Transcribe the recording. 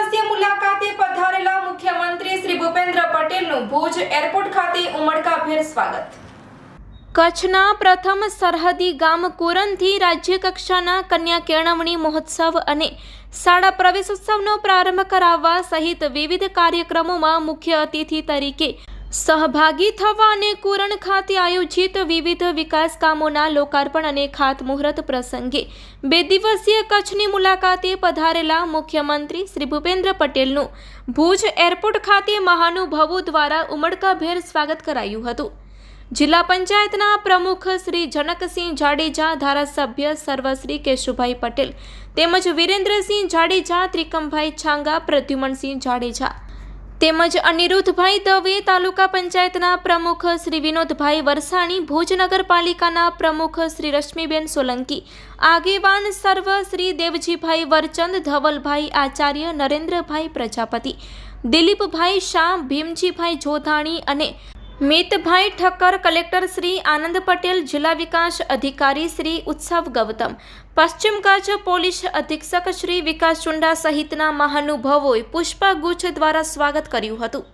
દિવસીય મુલાકાતે પધારેલા મુખ્યમંત્રી શ્રી ભૂપેન્દ્ર પટેલનું ભુજ એરપોર્ટ ખાતે ઉમળકાભેર સ્વાગત. કચ્છના પ્રથમ સરહદી ગામ કોરનથી રાજ્યકક્ષાના કન્યા કેળવણી મહોત્સવ અને શાળા પ્રવેશોત્સવનો પ્રારંભ કરાવવા સહિત વિવિધ કાર્યક્રમોમાં મુખ્ય અતિથિ તરીકે સહભાગી થવા અને કુરણ ખાતે આયોજિત વિવિધ વિકાસ કામોના લોકાર્પણ અને ખાતમુહૂર્ત પ્રસંગે બે દિવસીય કચ્છની મુલાકાતે પધારેલા મુખ્યમંત્રી શ્રી ભૂપેન્દ્ર પટેલનું ભુજ એરપોર્ટ ખાતે મહાનુભાવો દ્વારા ઉમળકાભેર સ્વાગત કરાયું હતું. જિલ્લા પંચાયતના પ્રમુખ શ્રી જનકસિંહ જાડેજા, ધારાસભ્ય સર્વશ્રી કેશુભાઈ પટેલ તેમજ વિરેન્દ્રસિંહ જાડેજા, ત્રિકમભાઈ છાંગા, પ્રદ્યુમનસિંહ જાડેજા તેમજ અનિરુદ્ધભાઈ દવે તાલુકા પંચાયતના પ્રમુખ શ્રી વિનોદભાઈ વરસાણી, ભુજ નગરપાલિકાના પ્રમુખ શ્રી રશ્મિબેન સોલંકી, આગેવાન સર્વ શ્રી દેવજીભાઈ વરચંદ, ધવલભાઈ આચાર્ય, નરેન્દ્રભાઈ પ્રજાપતિ, દિલીપભાઈ શાહ, ભીમજીભાઈ જોધાણી અને મિતભાઈ ઠક્કર, કલેક્ટર શ્રી આનંદ પટેલ, જિલ્લા વિકાસ અધિકારી શ્રી ઉત્સવ ગૌતમ, પશ્ચિમ કચ્છ પોલીસ અધિક્ષક શ્રી વિકાસ ચુંડા સહિતના મહાનુભાવોએ પુષ્પગુચ્છ દ્વારા સ્વાગત કર્યું હતું.